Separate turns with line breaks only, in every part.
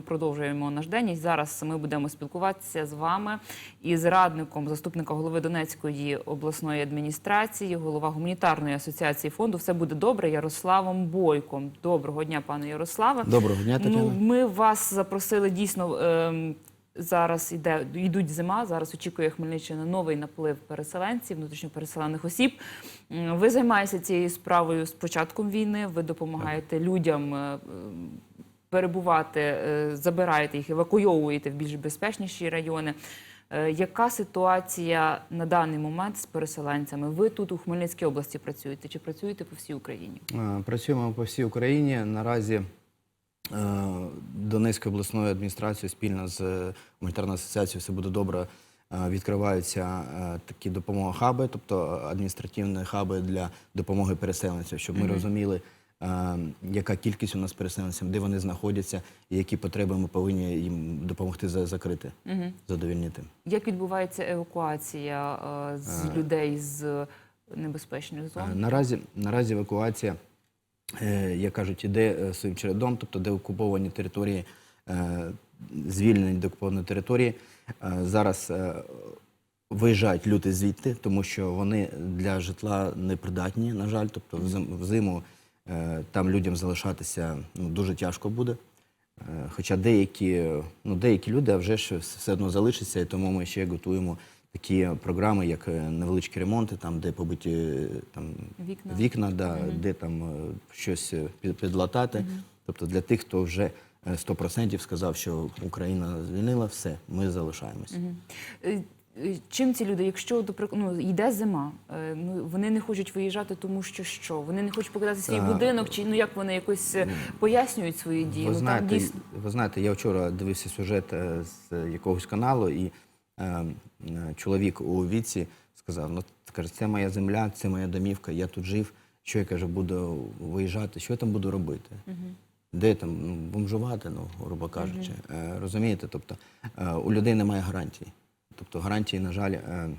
ми продовжуємо наш день. І зараз ми будемо спілкуватися з вами із радником заступника голови Донецької обласної адміністрації, голова гуманітарної асоціації фонду. Все буде добре. Ярославом Бойком. Доброго дня, пане Ярославе.
Доброго дня, Тетяна.
Ну, ми вас запросили дійсно. ем, Зараз іде йдуть зима. Зараз очікує Хмельниччина новий наплив переселенців, внутрішньопереселених осіб. Ви займаєтеся цією справою з початком війни. Ви допомагаєте людям е, перебувати, е, забираєте їх, евакуйовуєте в більш безпечніші райони. Е, Яка ситуація на даний момент з переселенцями? Ви тут у Хмельницькій області працюєте чи працюєте по всій Україні?
Е, Працюємо по всій Україні. Наразі Донецькою обласною адміністрацією спільно з гуманітарною асоціацією все буде добре. Відкриваються такі допомога-хаби, тобто адміністративні хаби для допомоги переселенцям, щоб ми розуміли, е, яка кількість у нас переселенців, де вони знаходяться, і які потреби ми повинні їм допомогти за- закрити, задовільнити.
Як відбувається евакуація е, з людей з небезпечних зон?
Е, Наразі, наразі евакуація, е, як кажуть, іде е, своїм чередом, тобто де окуповані території, е, звільнені деокуповані території. Е, Зараз е, виїжджають люди звідти, тому що вони для житла непридатні, на жаль. Тобто взиму е, там людям залишатися ну, дуже тяжко буде. Е, Хоча деякі, ну, деякі люди а вже ж все одно залишаться, і тому ми ще готуємо такі програми, як е, невеличкі ремонти, там, де побиті е, там,
Вікна.
вікна да, де там е, щось е, під- підлатати. Тобто для тих, хто вже е, 100% сказав, що Україна звільнила, все, ми залишаємось.
Е, е, Чим ці люди, якщо ну, йде зима, е, ну вони не хочуть виїжджати, тому що що? Вони не хочуть покидати свій
Та,
будинок, чи ну як вони якось е, пояснюють свої дії?
Ви
ну
знаєте,
там дійсно
ви знаєте, я вчора дивився сюжет е, з якогось каналу, і е, е, чоловік у віці сказав: ну каже, це моя земля, це моя домівка, я тут жив. Що я каже, буду виїжджати, що я там буду робити? Де там ну, бомжувати, ну, грубо кажучи. Е, розумієте? Тобто е, у людей немає гарантій. Тобто гарантії, на жаль, е,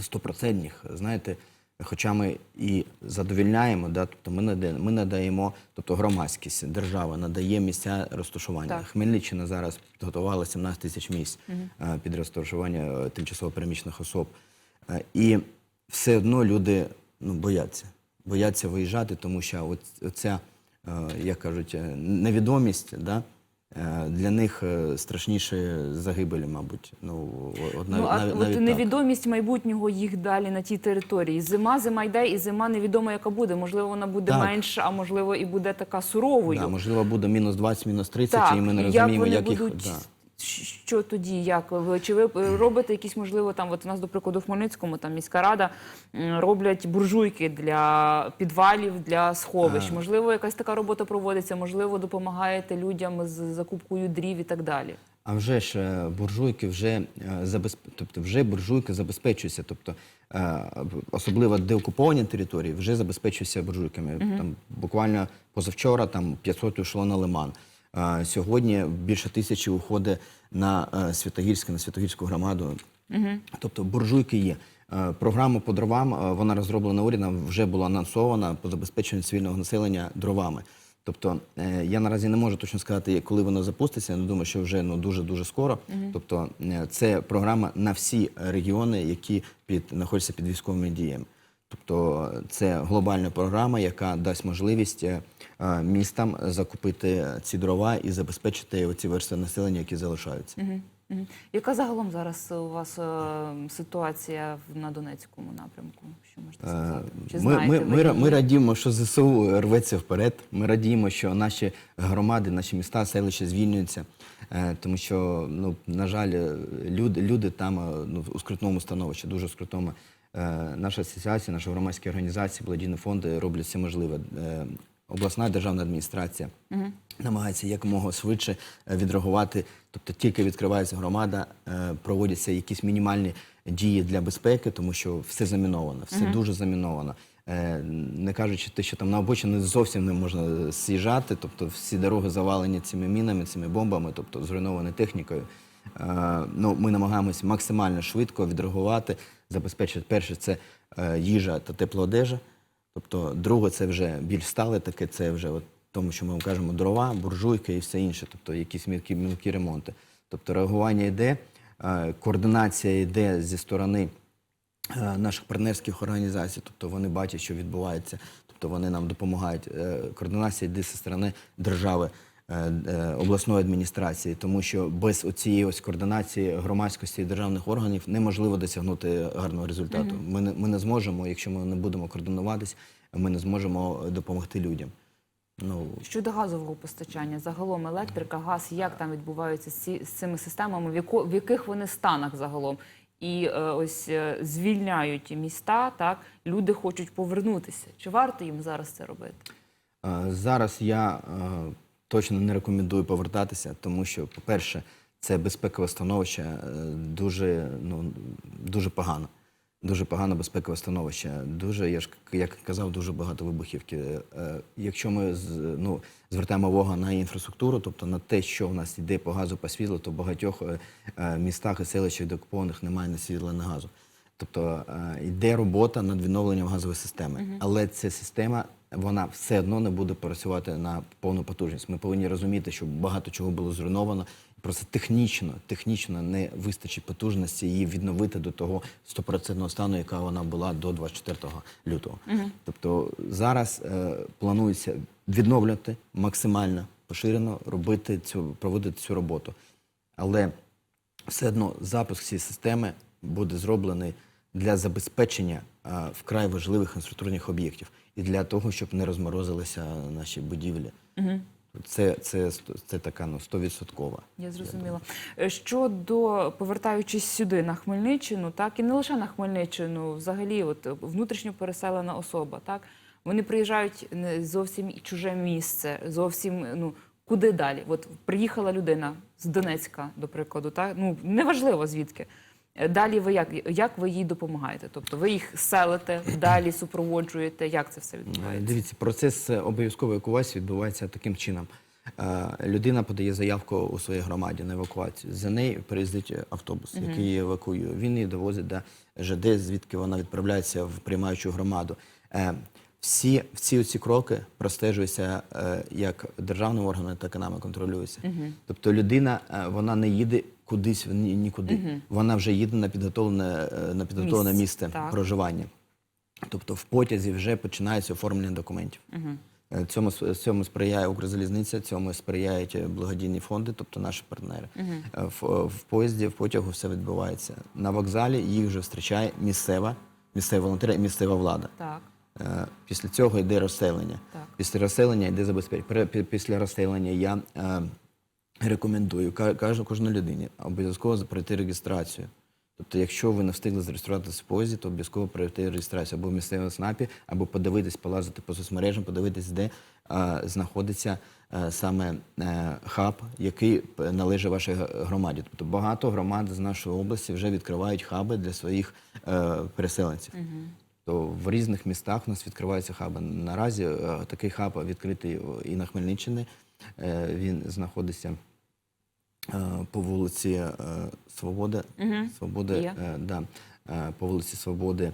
стопроцентних, знаєте, хоча ми і задовільняємо, да, тобто ми надаємо, ми надаємо, тобто громадськість, держава надає місця розташування.
Так.
Хмельниччина зараз підготувала 17 тисяч місць е, під розташування е, тимчасово переміщених особ. І все одно люди ну, бояться. Бояться виїжджати, тому що оця, як кажуть, невідомість, да, для них е, страшніше загибелі, мабуть. Ну, одна
ну, а
навіть,
от
невідомість так.
майбутнього їх далі на тій території. Зима, зима йде, і зима невідомо, яка буде. Можливо, вона буде
Так.
менша, а можливо, і буде така суровою.
Да, можливо, буде мінус 20, мінус 30,
Так,
і ми не
як
розуміємо,
вони
як їх.
будуть,
Да.
Що тоді, як ви чи ви робите якісь, можливо, там, от у нас, до прикладу, в Хмельницькому, там міська рада роблять буржуйки для підвалів, для сховищ.
А.
Можливо, якась така робота проводиться, можливо, допомагаєте людям з закупкою дрів і так далі.
А вже ж е, буржуйки вже е, забезп... тобто вже буржуйки забезпечуються. Тобто е, особливо деокуповані території вже забезпечуються буржуйками. Там буквально позавчора там 500 йшло на лиман. Сьогодні більше тисячі уходить на е, Святогірське, на Святогірську громаду. Тобто буржуйки є. Е, Програма по дровам е, вона розроблена урядом, вже була анонсована по забезпеченню цивільного населення дровами. Тобто я наразі не можу точно сказати, коли воно запуститься. але думаю, що вже ну дуже дуже скоро. Тобто, е, це програма на всі регіони, які під знаходяться під військовими діями. Тобто, це глобальна програма, яка дасть можливість містам закупити ці дрова і забезпечити оці верстви населення, які залишаються.
Яка загалом зараз у вас е, ситуація на Донецькому напрямку? Що можете сказати? Чи
Е, Ми,
знаєте
ми,
ви
ми, радіємо, що ЗСУ рветься вперед. Ми радіємо, що наші громади, наші міста, селища звільнюються, Е, тому що, ну, на жаль, е, люди, люди там е, ну, у скрутному становищі, дуже скрутному. Е, Наша асоціація, наші громадські організації, благодійні фонди роблять все можливе. Обласна державна адміністрація намагається якомога швидше е, відреагувати. Тобто тільки відкривається громада, е, проводяться якісь мінімальні дії для безпеки, тому що все заміновано, все дуже заміновано. Е, Не кажучи те, що там на обочини зовсім не можна з'їжджати, тобто всі дороги завалені цими мінами, цими бомбами, тобто зруйнованою технікою. Ну, ми намагаємось максимально швидко відреагувати, забезпечити перше це їжа та тепла одежа. Тобто, друге, це вже більш стале таке, це вже от тому, що ми кажемо дрова, буржуйка і все інше, тобто якісь мілкі, мілкі ремонти. Тобто реагування йде, е, координація йде зі сторони е, наших партнерських організацій, тобто вони бачать, що відбувається, тобто вони нам допомагають. Е, Координація йде зі сторони держави. Е, е, обласної адміністрації, тому що без цієї ось координації громадськості і державних органів неможливо досягнути гарного результату. Ми, не, ми не зможемо, якщо ми не будемо координуватись, ми не зможемо допомогти людям. Ну,
Щодо газового постачання, загалом електрика, газ, як там відбуваються ці, з цими системами, в, яко, в яких вони станах загалом? І е, ось звільняють міста, так люди хочуть повернутися. Чи варто їм зараз це робити?
Зараз я точно не рекомендую повертатися, тому що, по-перше, це безпекове становище е, дуже, ну, дуже погано. Дуже погане безпекове становище. Дуже, я ж як казав, дуже багато вибухівки. Е, Якщо ми ну, звертаємо увагу на інфраструктуру, тобто на те, що в нас йде по газу по світлу, то в багатьох е, містах і селищах деокупованих немає ні світла, ні газу. Тобто йде робота над відновленням газової системи, але ця система вона все одно не буде працювати на повну потужність. Ми повинні розуміти, що багато чого було зруйновано. Просто технічно, технічно не вистачить потужності її відновити до того 100% стану, яка вона була до 24 лютого. Тобто зараз е, планується відновлювати максимально поширено, робити цю проводити цю роботу. Але все одно запуск цієї системи буде зроблений для забезпечення а, вкрай важливих інфраструктурних об'єктів і для того, щоб не розморозилися наші будівлі. Це, це, це така ну, стовідсоткова.
Я зрозуміла. Е, Щодо повертаючись сюди на Хмельниччину, так і не лише на Хмельниччину, взагалі, от е, внутрішньо переселена особа, так вони приїжджають не зовсім і чуже місце, зовсім ну куди далі? От приїхала людина з Донецька, до прикладу, так ну неважливо звідки. Е, Далі ви як, як ви їй допомагаєте? Тобто ви їх селите, далі супроводжуєте? Як це все
Е,
відбувається?
Дивіться, процес е, обов'язкової евакуації відбувається таким чином. Людина подає заявку у своїй громаді на евакуацію. За нею приїздить автобус, який її евакуює. Він її довозить до ЖД, звідки вона відправляється в приймаючу громаду. Всі, всі ці кроки простежуються як державним органом, так і нами контролюються. Тобто людина вона не їде кудись ні- нікуди. Вона вже їде на підготовлене, на підготовлене
Місце,
місце
так.
проживання. Тобто в потязі вже починається оформлення документів. Е, Цьому, цьому сприяє Укрзалізниця, цьому сприяють е, благодійні фонди, тобто наші партнери. Е, В, в поїзді, в потягу все відбувається. На вокзалі їх вже зустрічає місцева, місцеві волонтери і місцева влада.
Так.
Після цього йде розселення.
Так.
Після розселення йде забезпечення. Після розселення я рекомендую кажу кожній людині обов'язково пройти реєстрацію. Тобто, якщо ви не встигли зареєструватися в поїзді, то обов'язково пройти реєстрацію або в місцевому СНАПі, або подивитись, полазити по соцмережам, подивитись, де е, знаходиться е, саме е, хаб, який належить вашій громаді. Тобто багато громад з нашої області вже відкривають хаби для своїх е, переселенців. То в різних містах у нас відкриваються хаби. Наразі е, такий хаб відкритий і на Хмельниччині. Е, Він знаходиться по вулиці е, Свободи. Свободи,
Є.
е, да, е, по вулиці Свободи.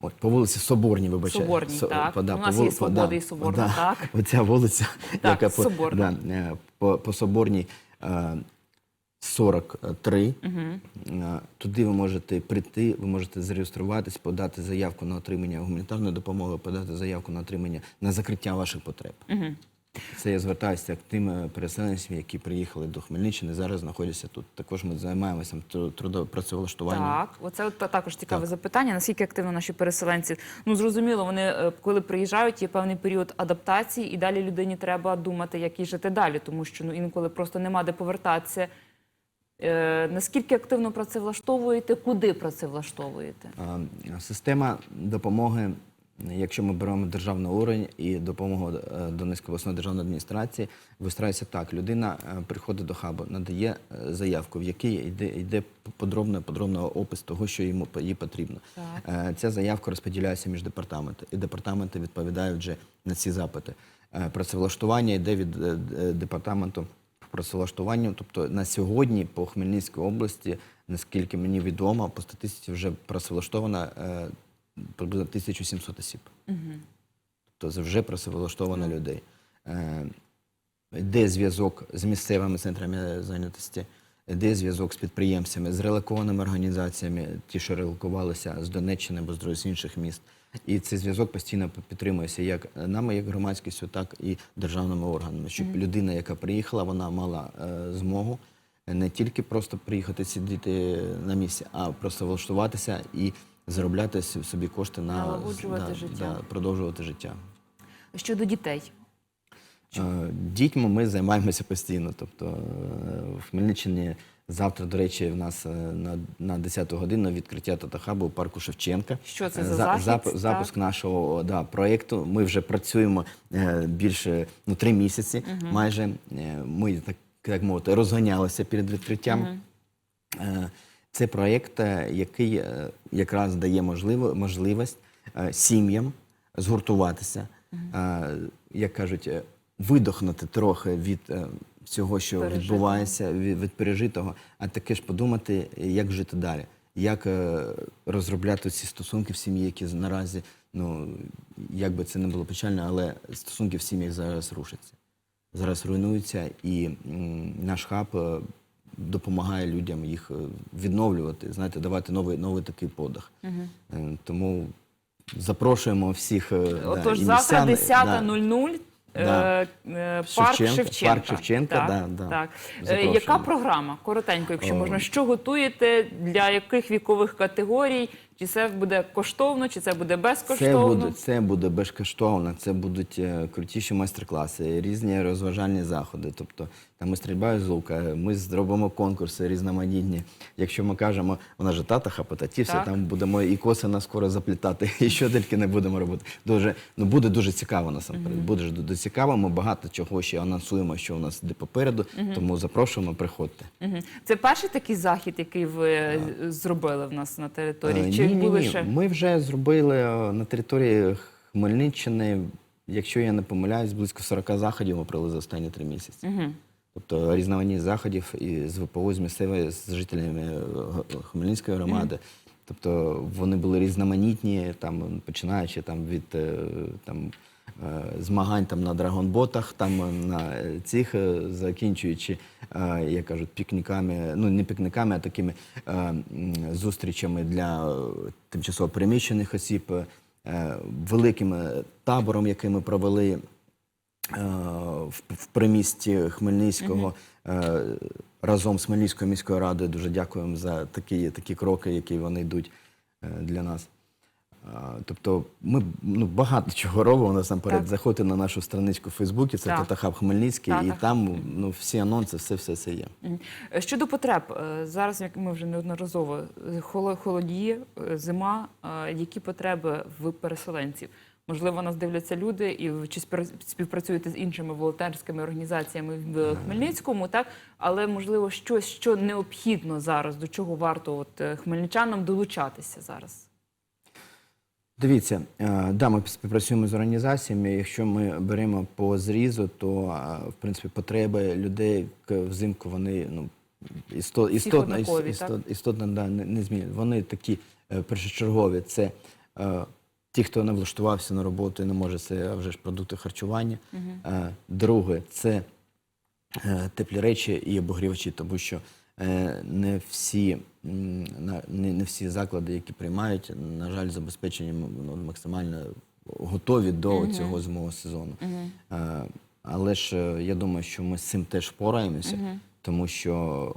От, по вулиці Соборній, вибачаю.
Соборній,
Со-
так.
по- да,
У нас
вул-
є Свобода
да,
і Соборна,
да.
так.
Оця вулиця,
Так,
яка по, да, е, по, по Соборній е, 43. Е, Туди ви можете прийти, ви можете зареєструватись, подати заявку на отримання гуманітарної допомоги, подати заявку на отримання на закриття ваших потреб. Це я звертаюся к тим е, переселенцям, які приїхали до Хмельниччини, зараз знаходяться тут. Також ми займаємося тру- трудопрацевлаштуванням.
Так, оце от також цікаве
Так.
запитання. Наскільки активно наші переселенці? Ну зрозуміло, вони е, коли приїжджають, є певний період адаптації, і далі людині треба думати, як їй жити далі, тому що ну інколи просто нема де повертатися. Е, наскільки активно працевлаштовуєте, куди працевлаштовуєте?
Система допомоги, якщо ми беремо державний уровень і допомогу е, Донецької обласної державної адміністрації, вистраюється так. Людина е, приходить до хабу, надає е, заявку, в якій йде, йде подробно, подробно опис того, що йому їй потрібно.
Так.
Ця заявка розподіляється між департаментами, і департаменти відповідають вже на ці запити. Працевлаштування йде від департаменту працевлаштуванню. Тобто на сьогодні по Хмельницькій області, наскільки мені відомо, по статистиці вже працевлаштовано приблизно 1700 осіб. Тобто це вже працевлаштовано людей. е, де зв'язок з місцевими центрами зайнятості, де зв'язок з підприємцями, з релокованими організаціями, ті, що релокувалися з Донеччини або з інших міст. І цей зв'язок постійно підтримується як нами, як громадськістю, так і державними органами, щоб людина, яка приїхала, вона мала е, змогу не тільки просто приїхати сидіти на місці, а просто влаштуватися і заробляти собі кошти на
Налагоджувати життя.
продовжувати життя.
Щодо дітей.
Е, Дітьми ми займаємося постійно. Тобто е, в Хмельниччині завтра, до речі, в нас е, на, на 10 годину відкриття татахабу у парку Шевченка.
Що це за
за-
захід?
зап- запуск
Так.
нашого да, проєкту. Ми вже працюємо більше ну, три місяці. Майже Е, ми так, так мовити розганялися перед відкриттям. Е, Це проєкт, е, який е, якраз дає можливо, можливість е, сім'ям згуртуватися, як кажуть, видохнути трохи від всього, що
Пережитого.
відбувається, від, пережитого, а таке ж подумати, як жити далі, як розробляти ці стосунки в сім'ї, які наразі, ну як би це не було печально, але стосунки в сім'ях зараз рушаться. Зараз руйнуються, і наш хаб допомагає людям їх е, відновлювати, знаєте, давати новий, новий такий подих. Угу. Тому запрошуємо всіх.
Отож,
да,
завтра
містян, да.
10.00.
Да.
е, е, Парк
Шевченка,
Шевченка.
парк Шевченка,
так,
да, да.
так. Е,
Запрошуємо.
Яка програма? Коротенько, якщо
О.
можна, що готуєте, для яких вікових категорій? Чи це буде коштовно, чи це буде
Це
безкоштовно?
буде, це буде безкоштовно, це будуть е, крутіші майстер-класи, різні розважальні заходи. Тобто там і стрільба з лука, ми зробимо конкурси різноманітні. Якщо ми кажемо, вона ж тата хапататівся,
Так.
там будемо і коси на скоро заплітати, і що тільки не будемо робити. Дуже, ну, буде дуже цікаво насамперед. Буде дуже цікаво. Ми багато чого ще анонсуємо, що у нас йде попереду, тому запрошуємо, приходьте.
Мгм. Це перший такий захід, який ви е, зробили в нас на території?
Е,
Чи
ні, ні,
були
ні.
ще?
Ми вже зробили е, на території Хмельниччини, якщо я не помиляюсь, близько 40 заходів ми провели за останні три місяці. Тобто різноманітні заходів і з ВПО, з місцевими, з жителями е, Г- Хмельницької громади. Тобто вони були різноманітні, там починаючи там від е, там. Е, Змагань там на драгонботах, там е, на е, цих закінчуючи, як кажуть, пікніками, ну не пікніками, а такими зустрічами для тимчасово переміщених осіб, великим табором, який ми провели в, примісті Хмельницького разом з Хмельницькою міською радою. Дуже дякуємо за такі, такі кроки, які вони йдуть для нас. Тобто ми ну, багато чого робимо насамперед.
Так.
Заходьте на нашу страничку в Фейсбуці, це. Татахаб Хмельницький,
Так,
і
так.
там ну, всі анонси, все, все, все є.
Е, Щодо потреб, е, зараз, як ми вже неодноразово, е, холодіє, зима, які потреби в переселенців? Можливо, нас дивляться люди, і чи співпрацюєте з іншими волонтерськими організаціями в Хмельницькому, так? Але можливо, щось, що необхідно зараз, до чого варто от хмельничанам долучатися зараз?
Дивіться, е, да, ми співпрацюємо з організаціями. Якщо ми беремо по зрізу, то е, в принципі потреби людей взимку вони ну істо- істотно, істотно да, не, змінюють. Вони такі е, першочергові. Це е, ті, хто не влаштувався на роботу і не може це а вже ж продукти харчування. Е, друге, це е, теплі речі і обогрівачі, тому що е, не всі, не, не всі заклади, які приймають, на жаль, забезпечені ну, максимально готові до цього зимового сезону. Е, Але ж е, я думаю, що ми з цим теж впораємося, тому що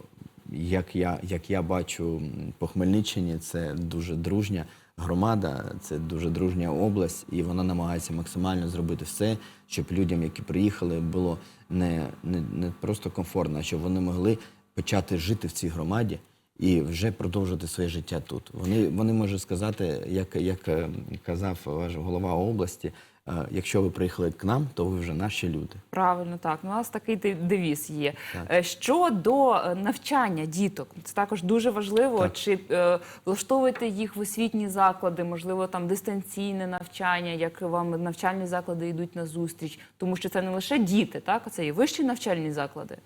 як я, як я бачу по Хмельниччині, це дуже дружня громада, це дуже дружня область, і вона намагається максимально зробити все, щоб людям, які приїхали, було не, не, не просто комфортно, а щоб вони могли почати жити в цій громаді і вже продовжувати своє життя тут. Вони, вони можуть сказати, як, як е, казав ваш голова області, е, якщо ви приїхали к нам, то ви вже наші люди.
Правильно, так. Ну, У нас такий де- девіз є.
Так.
Е, Щодо навчання діток, це також дуже важливо.
Так.
Чи е, влаштовуєте їх в освітні заклади, можливо, там дистанційне навчання, як вам навчальні заклади йдуть на зустріч, тому що це не лише діти, так це і вищі навчальні заклади.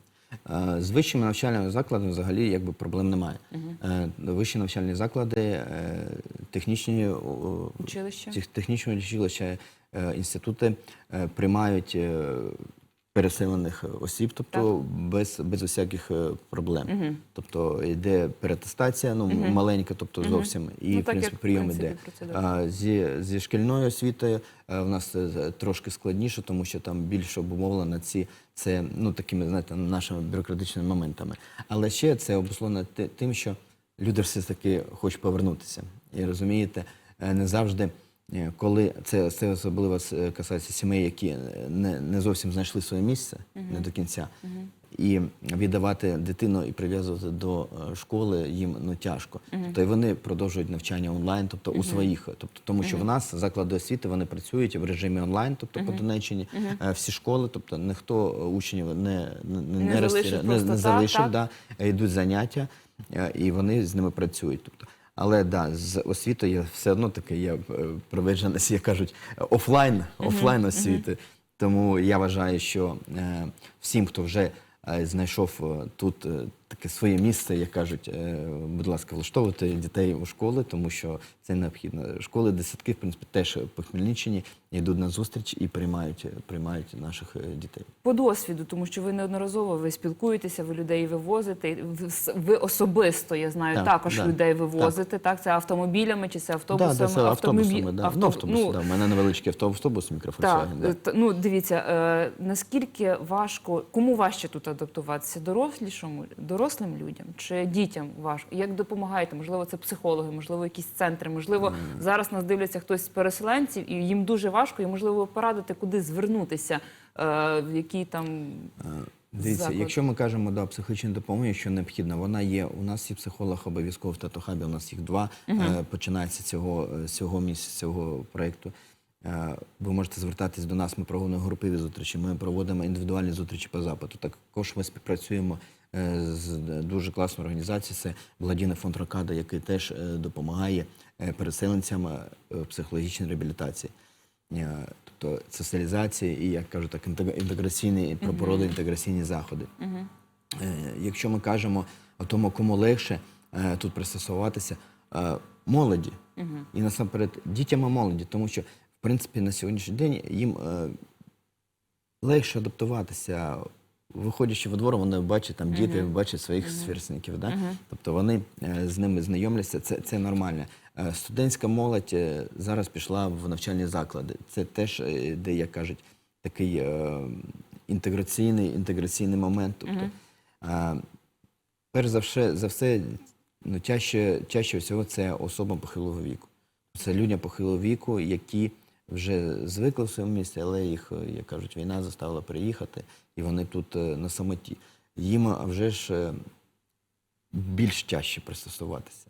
Е, З вищими навчальними закладами взагалі якби проблем немає. Угу. Вищі навчальні заклади, е, технічні
Училища?
тех- технічні училища, інститути приймають переселених осіб, тобто без, без усяких е, проблем. Тобто йде перетестація, ну маленька, тобто зовсім, і
Ну,
в принципі прийом іде. А, зі, зі шкільною освітою е, в нас е, трошки складніше, тому що там більше обумовлено ці це ну такими знаєте нашими бюрократичними моментами. Але ще це обусловлено тим, що люди все таки хочуть повернутися. І розумієте, е, не завжди. Е, Коли це, це особливо касається сімей, які е, не, не зовсім знайшли своє місце не до кінця, і віддавати дитину і прив'язувати до е, школи їм ну тяжко. Тобто і вони продовжують навчання онлайн, тобто у своїх, тобто тому, що в нас заклади освіти вони працюють в режимі онлайн, тобто по Донеччині е, всі школи, тобто ніхто учнів не, не, не,
Не залишив
не, не залишив,
так?
да, е, йдуть заняття, е, і вони з ними працюють. Тобто, але да, з освітою я все одно таки я е, привержений, як кажуть, офлайн, офлайн освіти. Тому я вважаю, що е, всім, хто вже е, знайшов тут таке своє місце, як кажуть, е, будь ласка, влаштовувати дітей у школи, тому що це необхідно. Школи десятки, в принципі, теж по Хмельниччині йдуть на зустріч і приймають, приймають наших е, дітей.
По досвіду, тому що ви неодноразово ви спілкуєтеся, ви людей вивозите. Ви, особисто, я знаю,
Так,
також
да,
людей вивозите. Так. це автомобілями чи це автобусами?
Да, да, це автобусами, да.
авто-
Ну, автобус,
ну,
да. У мене невеличкий авто- автобус,
Так,
мікрофон. Да.
е, ну дивіться, е, наскільки важко, кому важче тут адаптуватися? Дорослішому, дорослим людям чи дітям важко? Як допомагаєте? Можливо, це психологи, можливо, якісь центри, можливо, зараз нас дивляться хтось з переселенців, і їм дуже важко, і можливо, ви порадите, куди звернутися, е, в які там
Дивіться,
заклад.
якщо ми кажемо да, психологічної допомоги, що необхідно, вона є. У нас є психолог обов'язково в Татохабі, у нас їх два. Е, починається цього, е, цього місяця, цього проєкту. Е, ви можете звертатись до нас, ми проводимо групові зустрічі, ми проводимо індивідуальні зустрічі по запиту. Також ми співпрацюємо е, з дуже класною організацією, це благодійний фонд Рокада, який теж е, допомагає е, переселенцям е, в психологічній реабілітації. Е, Тобто соціалізація і, як кажу так, інтег- інтеграційні про породу інтеграційні заходи. Е, Якщо ми кажемо о тому, кому легше е, тут пристосуватися, е, молоді і насамперед дітям і молоді, тому що в принципі на сьогоднішній день їм е, легше адаптуватися. Виходячи во двор, вони бачать там діти, бачать своїх сверстників. Да? Тобто вони е, з ними знайомляться, це, це нормально. Е, Студентська молодь е, зараз пішла в навчальні заклади. Це теж, е, де, як кажуть, такий е, інтеграційний, інтеграційний момент. Тобто, е, перш за все, за все ну, тяжче, тяжче всього це особам похилого віку. Це людям похилого віку, які вже звикли в своєму місці, але їх, як кажуть, війна заставила приїхати, і вони тут е, на самоті. Їм а вже ж е, більш тяжче пристосуватися.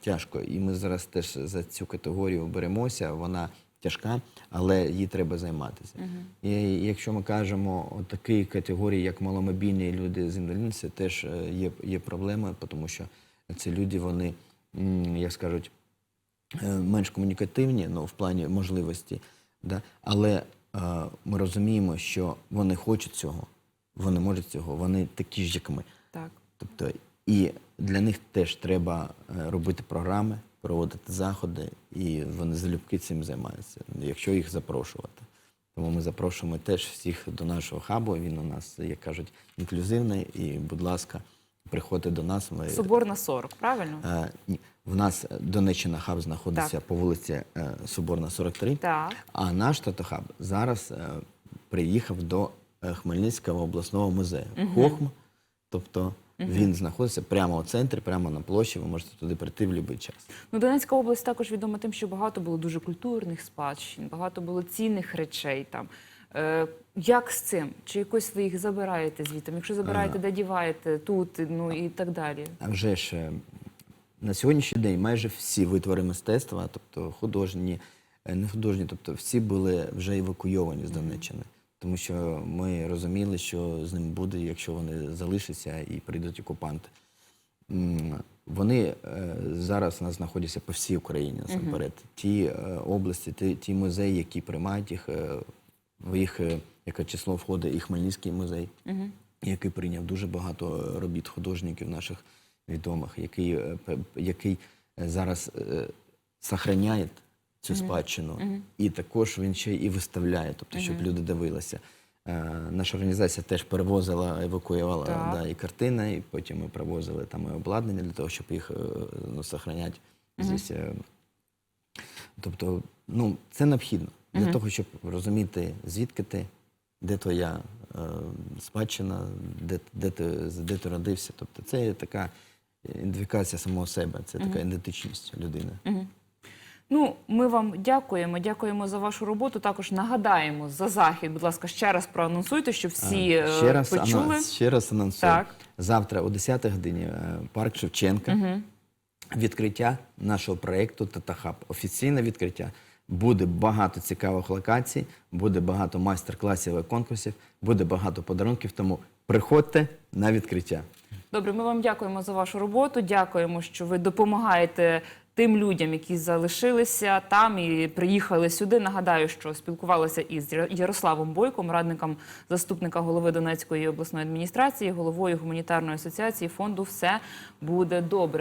Тяжко. І ми зараз теж за цю категорію беремося. Вона тяжка, але їй треба займатися. І якщо ми кажемо о такій категорії, як маломобільні люди з інвалідністю, теж е, є, є проблема, тому що ці люди, вони, як скажуть, менш комунікативні, ну, в плані можливості. Да? Але е, ми розуміємо, що вони хочуть цього, вони можуть цього, вони такі ж, як ми.
так.
Тобто, і для них теж треба е, робити програми, проводити заходи, і вони залюбки цим займаються, якщо їх запрошувати. Тому ми запрошуємо теж всіх до нашого хабу. Він у нас, як кажуть, інклюзивний. І, будь ласка, приходьте до нас. Ми,
Соборна 40, правильно?
Е, ні, в нас Донеччина хаб знаходиться
Так.
по вулиці е, Соборна, 43.
Так.
А наш татохаб зараз е, приїхав до е, Хмельницького обласного музею Хохм. Тобто він знаходиться прямо у центрі, прямо на площі. Ви можете туди прийти в будь-який час.
Ну, Донецька область також відома тим, що багато було дуже культурних спадщин, багато було цінних речей там. Е, як з цим? Чи якось ви їх забираєте звідти? Якщо забираєте, де діваєте, тут, ну і так далі.
А вже ж е, на сьогоднішній день майже всі витвори мистецтва, тобто художні, е, не художні, тобто всі були вже евакуйовані з Донеччини. Тому що ми розуміли, що з ним буде, якщо вони залишаться і прийдуть окупанти. Вони е, зараз у нас знаходяться по всій Україні насамперед. Ті е, області, ті, ті музеї, які приймають їх, в їх яке число входить і Хмельницький музей, який прийняв дуже багато робіт художників наших відомих, який, е, який е, зараз е, сохраняє цю спадщину, і також він ще і виставляє, тобто, щоб люди дивилися. Наша організація теж перевозила, евакуювала
Так.
да, і картини, і потім ми привозили там і обладнання для того, щоб їх ну, сохраняти здесь. е. Тобто, ну, це необхідно для того, щоб розуміти, звідки ти, де твоя е, спадщина, де, де, ти, де ти родився. Тобто це така ідентифікація самого себе, це така ідентичність людини.
Ну, ми вам дякуємо. Дякуємо за вашу роботу. Також нагадаємо за захід. Будь ласка, ще раз проанонсуйте, щоб всі
Е,
е,
ще раз,
почули.
анонс, ще раз анонсую.
Так.
Завтра о 10 годині е, парк Шевченка. Відкриття нашого проєкту Татахаб. Офіційне відкриття. Буде багато цікавих локацій, буде багато майстер-класів і конкурсів, буде багато подарунків. Тому приходьте на відкриття.
Добре, ми вам дякуємо за вашу роботу. Дякуємо, що ви допомагаєте тим людям, які залишилися там і приїхали сюди. Нагадаю, що спілкувалися із Ярославом Бойком, радником заступника голови Донецької обласної адміністрації, головою гуманітарної асоціації фонду Все буде добре.